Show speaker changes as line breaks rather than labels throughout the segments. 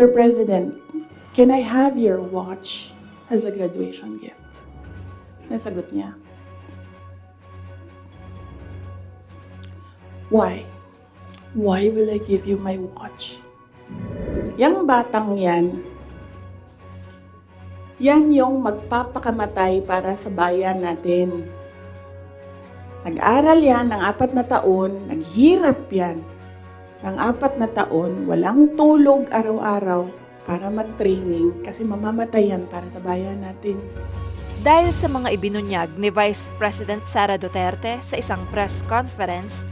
Mr. President, can I have your watch as a graduation gift? Nasagot niya. Why? Why will I give you my watch? Yang batang yan, yan yung magpapakamatay para sa bayan natin. Nag-aral yan ng apat na taon, naghirap yan ng apat na taon, walang tulog araw-araw para mag-training kasi mamamatay yan para sa bayan natin.
Dahil sa mga ibinunyag ni Vice President Sara Duterte sa isang press conference,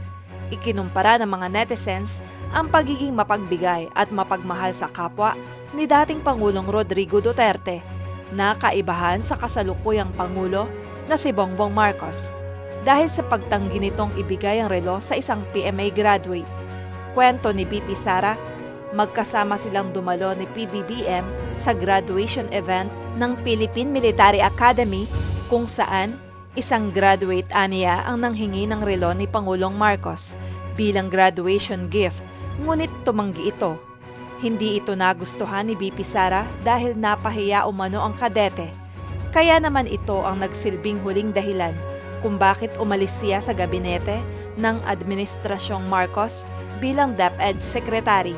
ikinumpara ng mga netizens ang pagiging mapagbigay at mapagmahal sa kapwa ni dating Pangulong Rodrigo Duterte na kaibahan sa kasalukuyang Pangulo na si Bongbong Marcos dahil sa pagtanggi nitong ibigay ang relo sa isang PMA graduate. Kwento ni BP Sara, magkasama silang dumalo ni PBBM sa graduation event ng Philippine Military Academy kung saan isang graduate aniya ang nanghingi ng relo ni Pangulong Marcos bilang graduation gift ngunit tumanggi ito. Hindi ito nagustuhan ni BP Sara dahil napahiya umano ang kadete. Kaya naman ito ang nagsilbing huling dahilan kung bakit umalis siya sa gabinete ng Administrasyong Marcos bilang DepEd Secretary.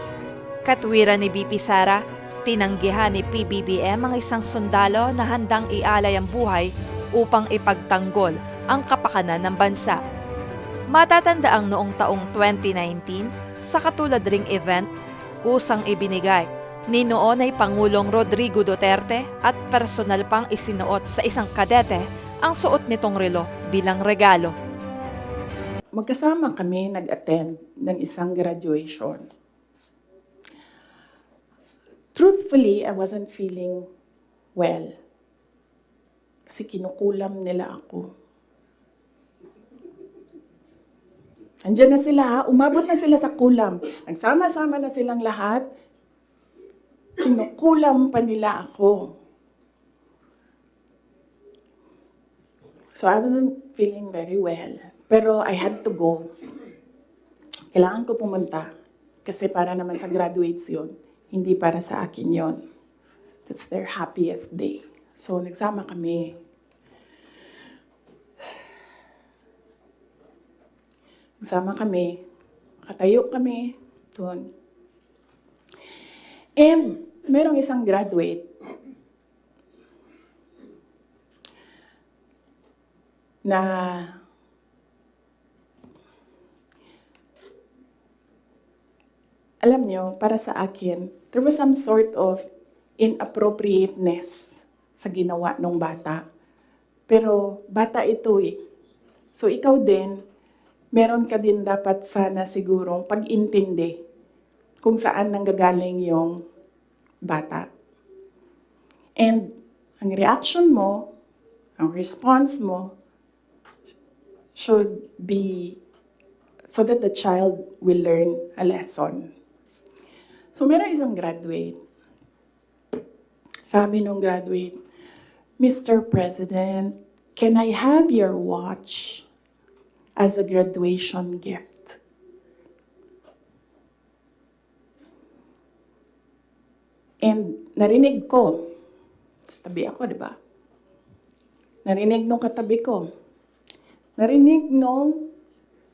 Katwiran ni BP Sara, tinanggihan ni PBBM ang isang sundalo na handang ialay ang buhay upang ipagtanggol ang kapakanan ng bansa. Matatandaang noong taong 2019, sa katulad ring event, kusang ibinigay ni noon ay Pangulong Rodrigo Duterte at personal pang isinuot sa isang kadete ang suot nitong relo bilang regalo.
Magkasama kami nag-attend ng isang graduation. Truthfully, I wasn't feeling well. Kasi kinukulam nila ako. Andiyan na sila umabot na sila sa kulam. Nagsama-sama na silang lahat. Kinukulam pa nila ako. So I wasn't feeling very well. Pero I had to go. Kailangan ko pumunta. Kasi para naman sa graduates yun. Hindi para sa akin yon. That's their happiest day. So nagsama kami. Nagsama kami. Katayo kami doon. And merong isang graduate na alam nyo, para sa akin, there was some sort of inappropriateness sa ginawa ng bata. Pero bata ito eh. So ikaw din, meron ka din dapat sana sigurong pag-intindi kung saan nanggagaling yung bata. And ang reaction mo, ang response mo, should be so that the child will learn a lesson. So, meron isang graduate. Sabi nung graduate, Mr. President, can I have your watch as a graduation gift? And narinig ko, tabi ako, di ba? Narinig nung katabi ko. Narinig nung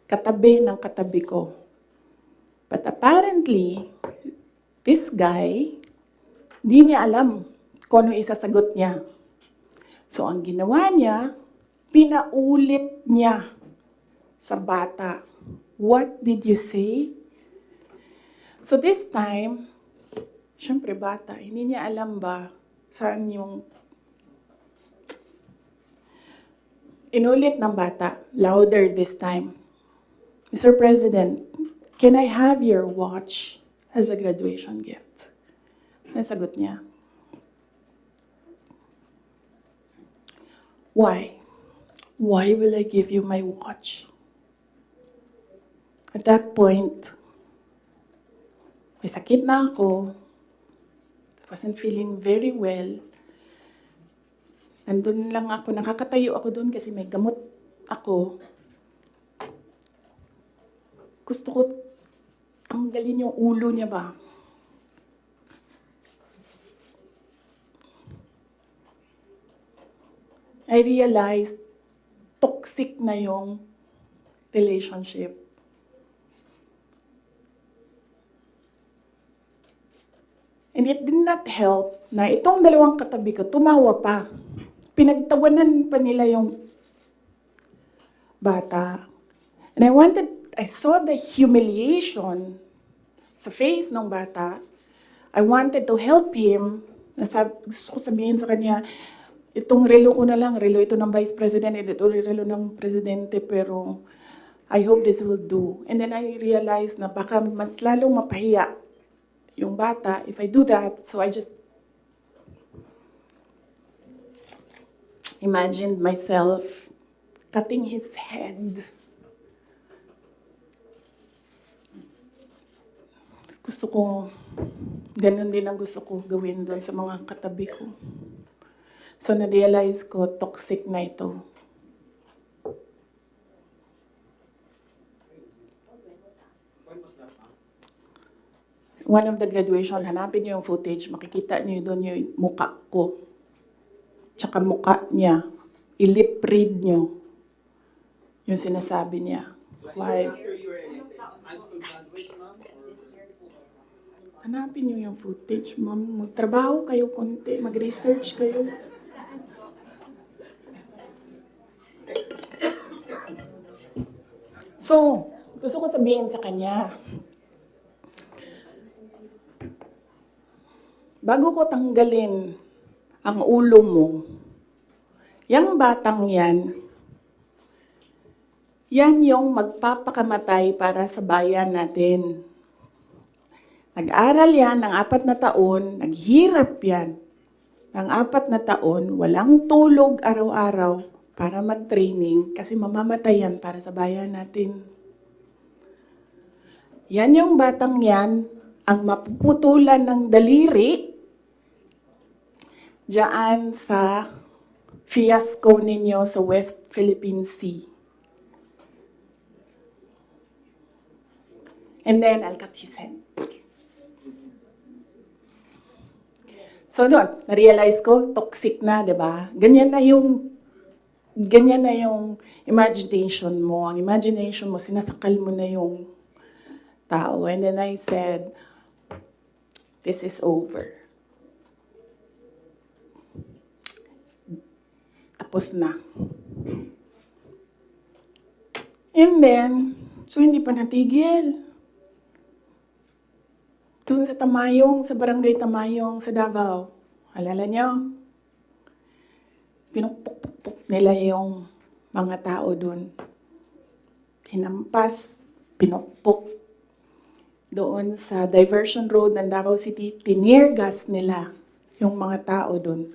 katabi ng katabi ko. But apparently, this guy, di niya alam kung ano isasagot niya. So, ang ginawa niya, pinaulit niya sa bata. What did you say? So, this time, syempre bata, hindi niya alam ba saan yung inulit ng bata, louder this time. Mr. President, can I have your watch as a graduation gift? Nasagot niya. Why? Why will I give you my watch? At that point, may sakit na ako. Wasn't feeling very well. Nandun lang ako, nakakatayo ako doon kasi may gamot ako. Gusto ko tanggalin yung ulo niya ba? I realized toxic na yung relationship. And it did not help na itong dalawang katabi ko tumawa pa. Pinagtawanan pa nila yung bata. And I wanted, I saw the humiliation sa face ng bata. I wanted to help him. Nasab, gusto ko sabihin sa kanya, itong relo ko na lang, relo ito ng Vice President, ito relo ng Presidente, pero I hope this will do. And then I realized na baka mas lalong mapahiya yung bata if I do that. So I just imagined myself cutting his head. Gusto ko, ganun din ang gusto ko gawin doon sa mga katabi ko. So na-realize ko, toxic na ito. One of the graduation, hanapin niyo yung footage, makikita niyo doon yung muka ko. Tsaka muka niya. I-lip read niyo yung sinasabi niya. Why? Hanapin niyo yung footage, ma'am. Magtrabaho kayo konti, mag-research kayo. So, gusto ko sabihin sa kanya, bago ko tanggalin ang ulo mo, yung batang yan, yan yung magpapakamatay para sa bayan natin. Nag-aral yan ng apat na taon, naghirap yan ng apat na taon, walang tulog araw-araw para mag-training kasi mamamatay yan para sa bayan natin. Yan yung batang yan, ang mapuputulan ng daliri diyan sa fiasco ninyo sa West Philippine Sea. And then I'll cut his head. So doon, na-realize ko, toxic na, di ba? Ganyan na yung, ganyan na yung imagination mo. Ang imagination mo, sinasakal mo na yung tao. And then I said, this is over. Tapos na. And then, so hindi pa natigil. Doon sa Tamayong, sa barangay Tamayong, sa Davao. Alala niyo? Pinupukpukpuk nila yung mga tao doon. Hinampas, pinukpok. Doon sa diversion road ng Davao City, tinirgas nila yung mga tao doon.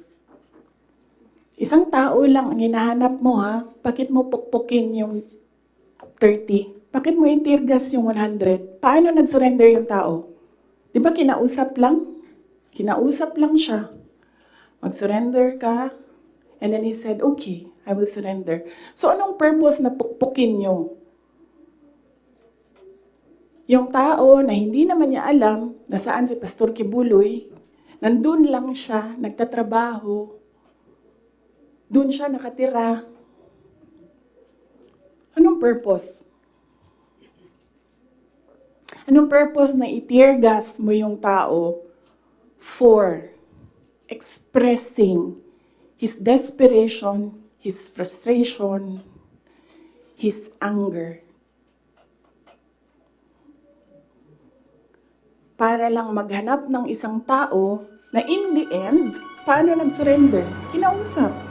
Isang tao lang ang hinahanap mo ha. Bakit mo pukpukin yung 30? Bakit mo itirgas yung 100? Paano nag-surrender yung tao? Di ba kinausap lang? Kinausap lang siya. Mag-surrender ka. And then he said, okay, I will surrender. So anong purpose na pukpukin nyo? Yung tao na hindi naman niya alam na saan si Pastor Kibuloy, nandun lang siya, nagtatrabaho, doon siya nakatira. Anong purpose? Anong purpose na i-tear gas mo yung tao for expressing his desperation, his frustration, his anger? Para lang maghanap ng isang tao na in the end, paano nag-surrender? Kinausap.